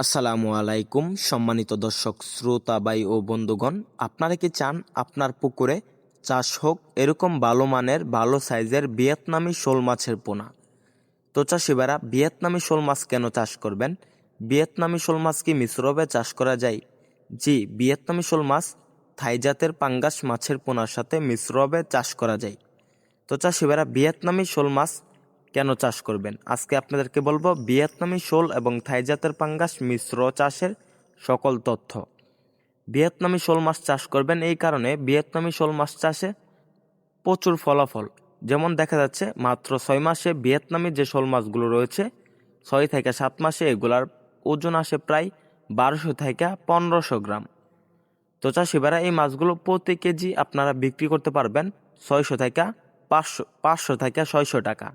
আসসালামু আলাইকুম, সম্মানিত দর্শক, শ্রোতা, ভাই ও বন্ধুগণ। আপনারা কি চান আপনার পুকুরে চাষ হোক? এরকম ভালো মানের, ভালো সাইজের ভিয়েতনামি শোল মাছের পোনা। তো চাষিবারা ভিয়েতনামি শোল মাছ কেন চাষ করবেন? ভিয়েতনামি শোল মাছ কি মিশ্রবে চাষ করা যায়? জি, ভিয়েতনামি শোল মাছ থাইজাতের পাঙ্গাস মাছের পোনার সাথে মিশ্রবে চাষ করা যায়। তো চাষিবারা ভিয়েতনামি শোল মাছ কেন চাষ করবেন? আজকে আপনাদেরকে বলব, ভিয়েতনামি শোল এবং থাইজাতের পাঙ্গাস মিশ্র চাষের সকল তথ্য। ভিয়েতনামি শোল মাছ চাষ করবেন এই কারণে ভিয়েতনামি শোল মাছ চাষে প্রচুর ফলাফল। যেমন দেখা যাচ্ছে, মাত্র ছয় মাসে ভিয়েতনামি যে শোল মাছগুলো রয়েছে, ছয় থেকে সাত মাসে এগুলার ওজন আসে প্রায় বারোশো থেকে পনেরোশো গ্রাম। তো চাষিবারা এই মাছগুলো প্রতি কেজি আপনারা বিক্রি করতে পারবেন ছয়শো থেকে পাঁচশো পাঁচশো থেকে ছয়শো টাকা।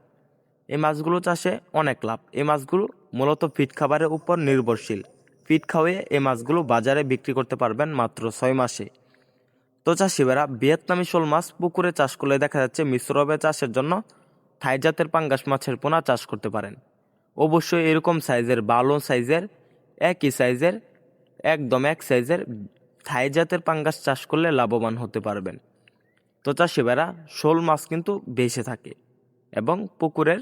এই মাছগুলো চাষে অনেক লাভ। এই মাছগুলো মূলত ফিট খাবারের উপর নির্ভরশীল। ফিট খাওয়িয়ে এই মাছগুলো বাজারে বিক্রি করতে পারবেন মাত্র ছয় মাসে। তো চাষিবেরা ভিয়েতনামি শোল মাছ পুকুরে চাষ করলে দেখা যাচ্ছে মিশ্রভাবে চাষের জন্য থাই জাতের পাঙ্গাস মাছের পোনা চাষ করতে পারেন। অবশ্যই এরকম সাইজের ভালো সাইজের, একই সাইজের, একদম এক সাইজের থাই জাতের পাঙ্গাস চাষ করলে লাভবান হতে পারবেন। তো চাষিবেরা শোল মাছ কিন্তু বেঁচে থাকে এবং পুকুরের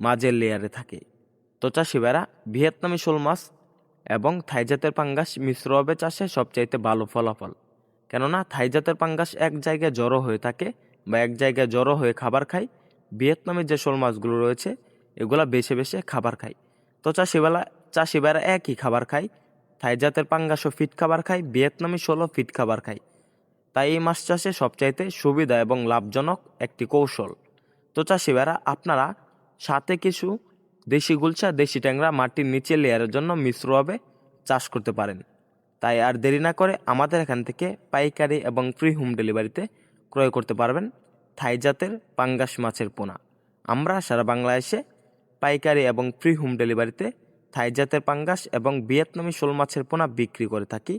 মাঝের লেয়ারে থাকে। তো শিবেরা ভিয়েতনামি শোল মাছ এবং থাইজাতের পাঙ্গাস মিশ্রভাবে চাষে সবচাইতে ভালো ফলাফল। কেননা থাইজাতের পাঙ্গাস এক জায়গায় জড়ো হয়ে থাকে বা এক জায়গায় জড়ো হয়ে খাবার খায়। ভিয়েতনামের যে শোল মাছগুলো রয়েছে, এগুলা বেছে বেছে খাবার খায়। তো চাষিবেলা চাষিবেরা একই খাবার খায় থাইজাতের পাঙ্গাসও ফিট খাবার খায়, ভিয়েতনামি শোলও ফিট খাবার খায়। তাই এই মাছ চাষে সবচাইতে সুবিধা এবং লাভজনক একটি কৌশল। তো চাষিবেরা আপনারা সাথে কিছু দেশি গুলছা দেশি ট্যাংরা মাটির নিচে লেয়ারের জন্য মিশ্রভাবে চাষ করতে পারেন। তাই আর দেরি না করে আমাদের এখান থেকে পাইকারি এবং ফ্রি হোম ডেলিভারিতে ক্রয় করতে পারবেন থাই জাতের পাঙ্গাস মাছের পোনা। আমরা সারা বাংলাদেশে পাইকারি এবং ফ্রি হোম ডেলিভারিতে থাই জাতের পাঙ্গাস এবং ভিয়েতনামি শোল মাছের পোনা বিক্রি করে থাকি।